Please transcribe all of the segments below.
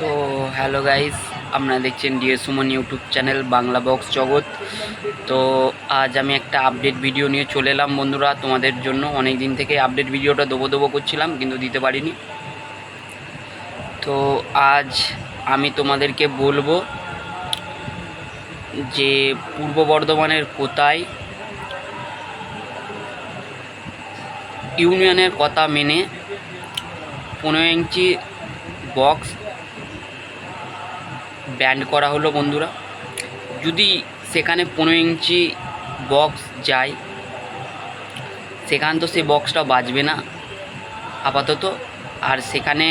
তো hello guys, আপনারা দেখছেন DA Suman YouTube channel Bangla box জগৎ। তো আজ আমি একটা আপডেট ভিডিও নিয়ে চলে এলাম বন্ধুরা তোমাদের জন্য। অনেক দিন থেকে আপডেট ভিডিওটা দেবো দেবো করছিলাম, কিন্তু দিতে পারিনি। তো আজ আমি তোমাদেরকে বলব যে পূর্ব বর্ধমানের কোথায় ইউনিয়নের কথা মেনে পনেরো ইঞ্চি বক্স ব্যান্ড করা হলো বন্ধুরা। যদি সেখানে পনেরো ইঞ্চি বক্স যায়, সেখান তো সেই বক্সটা বাজবে না, আপাতত। আর সেখানে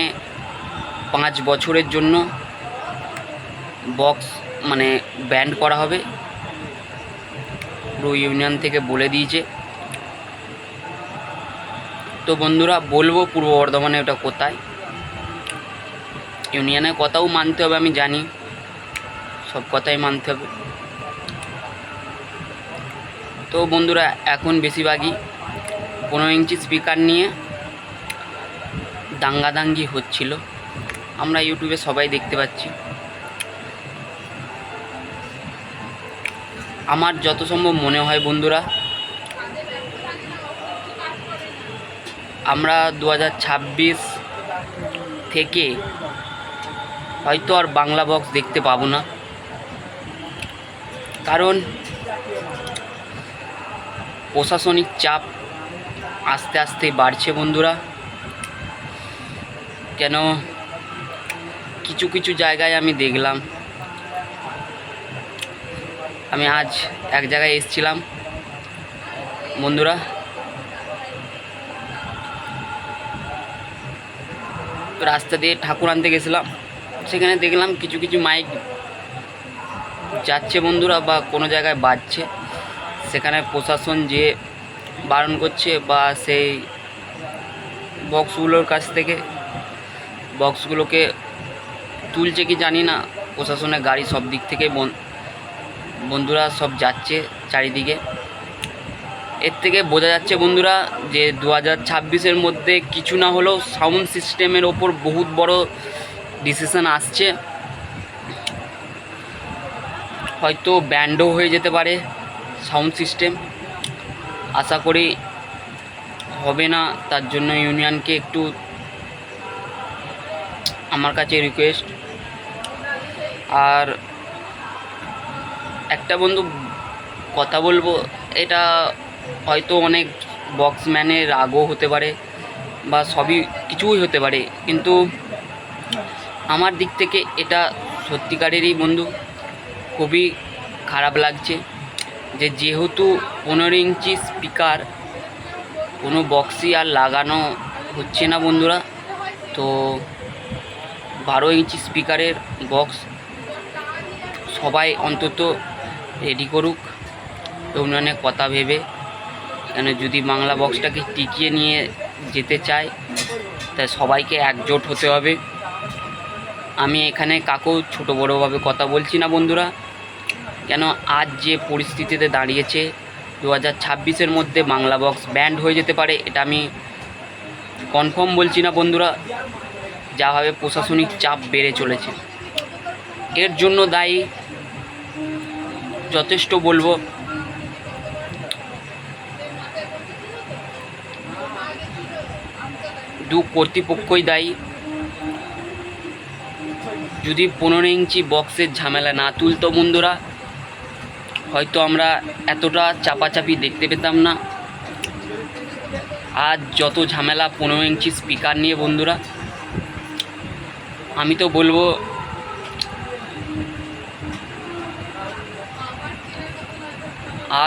পাঁচ বছরের জন্য বক্স মানে ব্যান্ড করা হবে। পুরো ইউনিয়ন থেকে বলে দিয়েছে। তো বন্ধুরা, বলব পূর্ব বর্ধমানে ওটা কোথায়? ইউনিয়নের কথাও মানতে হবে, আমি জানি। সব কথাই মানতে হবে। তো বন্ধুরা, এখন বেশিরভাগই পনেরো ইঞ্চি স্পিকার নিয়ে দাঙ্গাদাঙ্গি হচ্ছিল। আমরা ইউটিউবে সবাই দেখতে পাচ্ছি। আমার যত সম্ভব মনে হয় বন্ধুরা, আমরা দু হাজার ছাব্বিশ থেকে হয়তো আর বাংলা বক্স দেখতে পাবো না। কারণ প্রশাসনিক চাপ আস্তে আস্তে বাড়ছে বন্ধুরা। কেন? কিছু কিছু জায়গায় আমি দেখলাম। আমি আজ এক জায়গায় এসছিলাম। বন্ধুরা, রাস্তা দিয়ে ঠাকুর আনতে গেছিলাম। সেখানে দেখলাম কিছু কিছু মাইক যাচ্ছে বন্ধুরা বা কোনো জায়গায় বাজছে, সেখানে প্রশাসন যে বারণ করছে বা সেই বক্সগুলোর কাছ থেকে বক্সগুলোকে তুলছে কি জানি না প্রশাসনের গাড়ি সব দিক থেকে বন- বন্ধুরা সব যাচ্ছে চারিদিকে। এর থেকে বোঝা যাচ্ছে বন্ধুরা যে দু হাজার ছাব্বিশের মধ্যে কিছু না হলেও সাউন্ড সিস্টেমের ওপর বহুত বড় ডিসিশন আসছে। হয়তো ব্যান্ডও হয়ে যেতে পারে, সাউন্ড সিস্টেম। আশা করি হবে না, তার জন্য ইউনিয়নকে একটু আমার কাছে রিকোয়েস্ট আর একটা বন্ধু কথা বলব, এটা হয়তো অনেক বক্সম্যানের রাগও হতে পারে বা সবই কিছুই হতে পারে, কিন্তু আমার দিক থেকে এটা সত্যিকারেরই বন্ধু। খুবই খারাপ লাগছে যে যেহেতু পনেরো ইঞ্চি স্পিকার, কোনো বক্সই আর লাগানো হচ্ছে না বন্ধুরা। তো বারো ইঞ্চি স্পিকারের বক্স সবাই অন্তত রেডি করুক ইউনিয়নের কথা ভেবে। কেন যদি বাংলা বক্সটাকে টিকিয়ে নিয়ে যেতে চায়, তাই সবাইকে একজোট হতে হবে। আমি এখানে কাকেও ছোটো বড়োভাবে কথা বলছি না বন্ধুরা। কেন আজ যে পরিস্থিতিতে দাঁড়িয়েছে দু হাজার ছাব্বিশের মধ্যে বাংলা বক্স ব্যান্ড হয়ে যেতে পারে, এটা আমি কনফার্ম বলছি না বন্ধুরা যাভাবে প্রশাসনিক চাপ বেড়ে চলেছে। এর জন্য দায়ী যথেষ্ট বলব, দু কর্তৃপক্ষই দায়ী। যদি পনেরো ইঞ্চি বক্সের ঝামেলা না তুলতো বন্ধুরা হয়তো আমরা এতটা চাপাচাপি দেখতে পেতাম না। আজ যত ঝামেলা পনেরো ইঞ্চি স্পিকার নিয়ে বন্ধুরা, আমি তো বলব,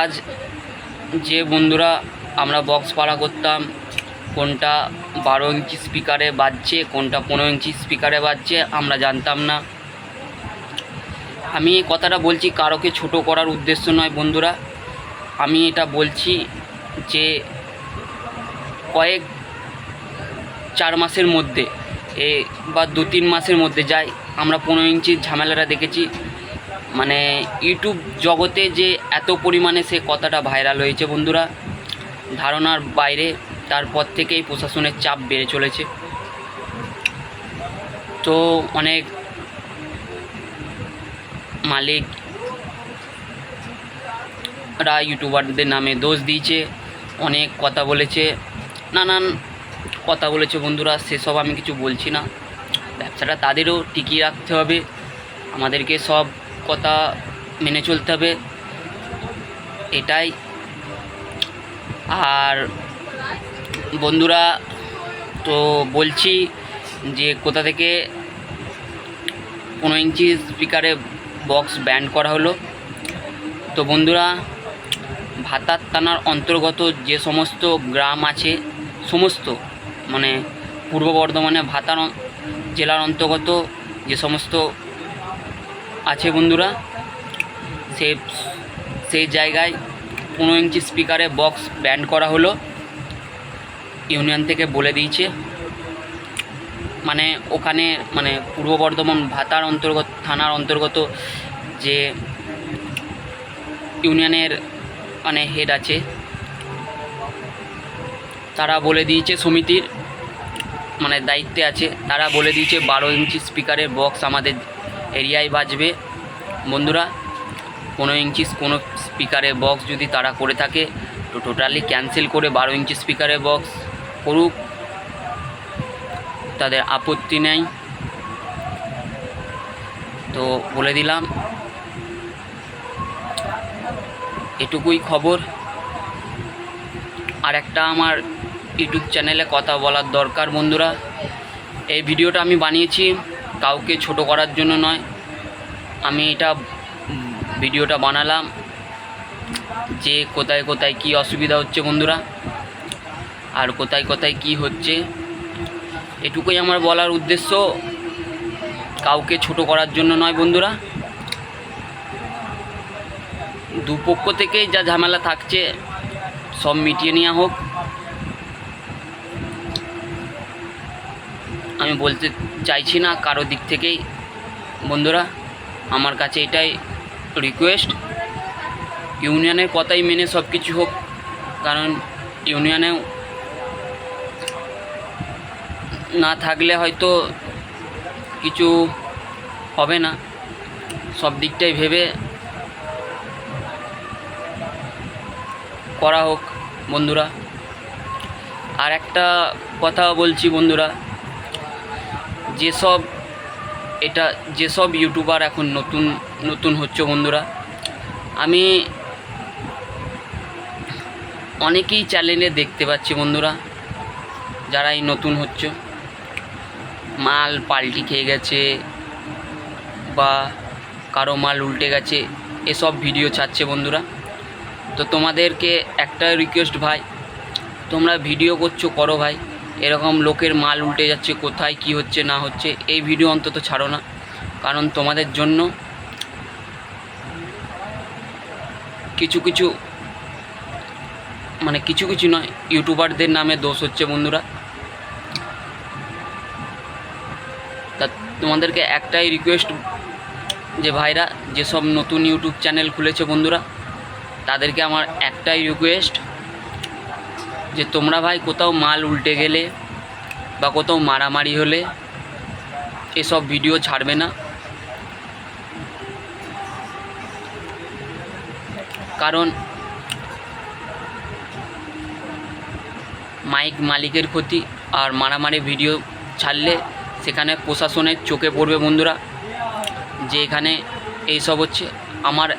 আজ যে বন্ধুরা আমরা বক্স পাড়া করতাম, কোনটা বারো ইঞ্চি স্পিকারে বাজছে, কোনটা পনেরো ইঞ্চি স্পিকারে বাজছে, আমরা জানতাম না। আমি এই কথাটা বলছি, কারোকে ছোট করার উদ্দেশ্য নয় বন্ধুরা। আমি এটা বলছি যে, কয়েক চার মাসের মধ্যে, এ বা দু তিন মাসের মধ্যে যাই, আমরা পনেরো ইঞ্চির ঝামেলাটা দেখেছি। মানে ইউটিউব জগতে যে এত পরিমাণে সে কথাটা ভাইরাল হয়েছে বন্ধুরা, ধারণার বাইরে, তারপর থেকেই প্রশাসনের চাপ বেড়ে চলেছে। তো অনেক মালিক রা ইউটিউবারদের নামে দোষ দিয়েছে, অনেক কথা বলেছে, নানান কথা বলেছে বন্ধুরা, সেসব আমি কিছু বলছি না। ব্যবসাটা তাদেরও টিকিয়ে রাখতে হবে, আমাদেরকে সব কথা মেনে চলতে হবে, এটাই। আর বন্ধুরা, তো বলছি যে কোথা থেকে পনেরো ইঞ্চি স্পিকারে বক্স ব্যান্ড করা হলো। তো বন্ধুরা, ভাতার থানার অন্তর্গত যে সমস্ত গ্রাম আছে, সমস্ত মানে পূর্ব বর্ধমানে ভাতার জেলার অন্তর্গত যে সমস্ত আছে বন্ধুরা, সে সেই জায়গায় পনেরো ইঞ্চি স্পিকারে বক্স ব্যান্ড করা হলো। ইউনিয়ন থেকে বলে দিয়েছে। মানে ওখানে মানে পূর্ব বর্ধমান ভাতার অন্তর্গত, থানার অন্তর্গত যে ইউনিয়নের মানে হেড আছে, তারা বলে দিয়েছে সমিতির মানে দায়িত্বে আছে, তারা বলে দিয়েছে বারো ইঞ্চি স্পিকারের বক্স আমাদের এরিয়ায় বাজবে। বন্ধুরা, পনেরো ইঞ্চি কোনো স্পিকারের বক্স যদি তারা করে থাকে, তো টোটালি ক্যান্সেল করে বারো ইঞ্চি স্পিকারের বক্স করুক। তাদের আপত্তি নেই। তো বলে দিলাম, এটুকুই খবর। আর একটা আমার ইউটিউব চ্যানেলে কথা বলার দরকার বন্ধুরা। এই ভিডিওটা আমি বানিয়েছি, কাউকে ছোট করার জন্য নয়। আমি এটা ভিডিওটা বানালাম, যে কোথায় কোথায় কি অসুবিধা হচ্ছে বন্ধুরা, আর কোথায় কোথায় কি হচ্ছে। এটুকুই আমার বলার উদ্দেশ্য। কাউকে ছোট করার জন্য নয় বন্ধুরা। দুপক্ষ থেকেই যা ঝামেলা থাকছে, সব মিটিয়ে নেওয়া হোক। আমি বলতে চাইছি না কারও দিক থেকেই। বন্ধুরা, আমার কাছে এটাই রিকোয়েস্ট ইউনিয়নের কথাই মেনে সব কিছু হোক, কারণ ইউনিয়নেও না থাকলে হয়তো কিছু হবে না। সব দিকটাই ভেবে করা হোক বন্ধুরা। আর একটা কথা বলছি বন্ধুরা, যেসব এটা যেসব ইউটিউবার এখন নতুন নতুন হচ্ছে বন্ধুরা, আমি অনেকেই চ্যানেলে দেখতে পাচ্ছি বন্ধুরা যারা এই নতুন হচ্ছে। মাল পাল্টি খেয়ে গেছে বা কারও মাল উল্টে গেছে, এসব ভিডিও ছাড়ছে বন্ধুরা। তো তোমাদেরকে একটা রিকোয়েস্ট ভাই, তোমরা ভিডিও করছ করো ভাই, এরকম লোকের মাল উল্টে যাচ্ছে, কোথায় কি হচ্ছে, না হচ্ছে, এই ভিডিও অন্তত ছাড়ো না। কারণ তোমাদের জন্য কিছু কিছু মানে কিছু কিছু নয়, ইউটিউবারদের নামে দোষ হচ্ছে বন্ধুরা। তা তোমাদেরকে একটাই রিকোয়েস্ট যে ভাইরা, যেসব নতুন ইউটিউব চ্যানেল খুলেছে বন্ধুরা, তাদেরকে আমার একটাই রিকোয়েস্ট যে তোমরা ভাই কোথাও মাল উল্টে গেলে বা কোথাও মারামারি হলে এসব ভিডিও ছাড়বে না। কারণ মাইক মালিকের ক্ষতি আর মারামারি ভিডিও ছাড়লে সেখানে প্রশাসনের চোখে পড়বে বন্ধুরা, যে এখানে এইসব হচ্ছে। আমার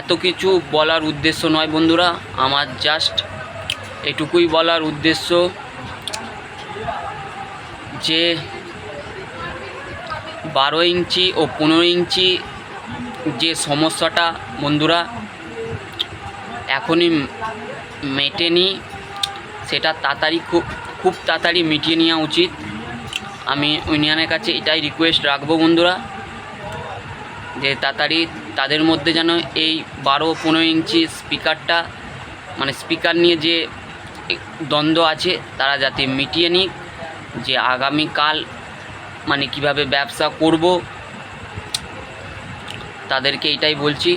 এত কিছু বলার উদ্দেশ্য নয় বন্ধুরা, আমার জাস্ট এটুকুই বলার উদ্দেশ্য যে বারো ইঞ্চি ও পনেরো ইঞ্চি যে সমস্যাটা বন্ধুরা, এখনই মেটেনি, সেটা তাড়াতাড়ি খুব খুব তাড়াতাড়ি মিটিয়ে নেওয়া উচিত। আমি ইউনিয়নের কাছে এটাই রিকোয়েস্ট রাখব বন্ধুরা, যে তাড়াতাড়ি তাদের মধ্যে যেন এই বারো পনেরো ইঞ্চি স্পিকারটা মানে স্পিকার নিয়ে যে দ্বন্দ্ব আছে, তারা যাতে মিটিয়ে নিক, যে আগামীকাল মানে কীভাবে ব্যবসা করব, তাদেরকে এটাই বলছি।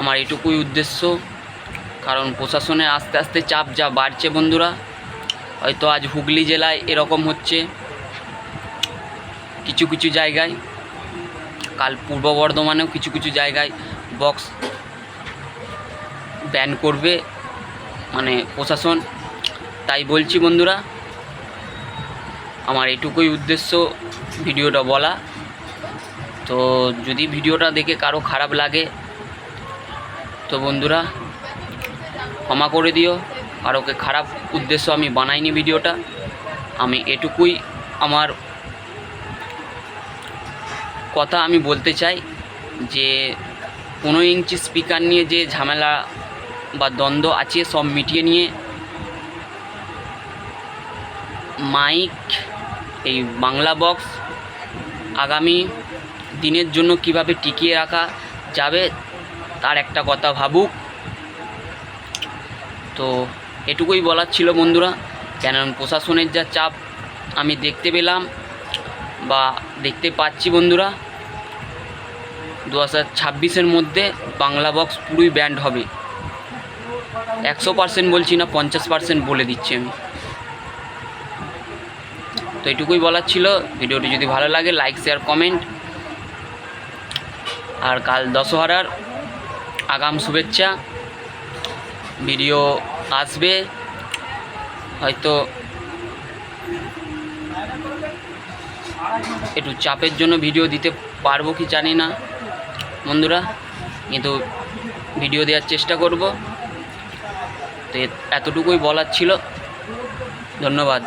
আমার এটুকুই উদ্দেশ্য, কারণ প্রশাসনের আস্তে আস্তে চাপ যা বাড়ছে বন্ধুরা হয়তো আজ হুগলি জেলায় এরকম হচ্ছে। কিছু কিছু জায়গায়, কাল পূর্ব বর্ধমানেও কিছু কিছু জায়গায় বক্স ব্যান করবে মানে প্রশাসন। তাই বলছি বন্ধুরা, আমার এটুকুই উদ্দেশ্য ভিডিওটা বলা। তো যদি ভিডিওটা দেখে কারও খারাপ লাগে, তো বন্ধুরা, ক্ষমা করে দিও। কারোকে খারাপ উদ্দেশ্য আমি বানাইনি ভিডিওটা। আমি এটুকুই আমার কথা আমি বলতে চাই যে, পনেরো ইঞ্চি স্পিকার নিয়ে যে ঝামেলা বা দ্বন্দ্ব আছে সব মিটিয়ে নিয়ে মাইক এই বাংলা বক্স আগামী দিনের জন্য কীভাবে টিকিয়ে রাখা যাবে, তার একটা কথা ভাবুক। তো এটুকুই বলার ছিল বন্ধুরা। কেন প্রশাসনের যা চাপ আমি দেখতে পেলাম বা দেখতে পাচ্ছি বন্ধুরা, দু হাজার ছাব্বিশের মধ্যে বাংলা বক্স পুরোই ব্যান্ড হবে। একশো পার্সেন্ট বলছি না, পঞ্চাশ পার্সেন্ট বলে দিচ্ছি আমি। তো এটুকুই বলার ছিল। ভিডিওটি যদি ভালো লাগে লাইক শেয়ার কমেন্ট আর কাল দশহরার আগাম শুভেচ্ছা। ভিডিও আসবে, হয়তো একটু চাপের জন্য ভিডিও দিতে পারব কি জানি না, বন্ধুরা। কিন্তু ভিডিও দেওয়ার চেষ্টা করব। তো এতটুকুই বলার ছিল। ধন্যবাদ।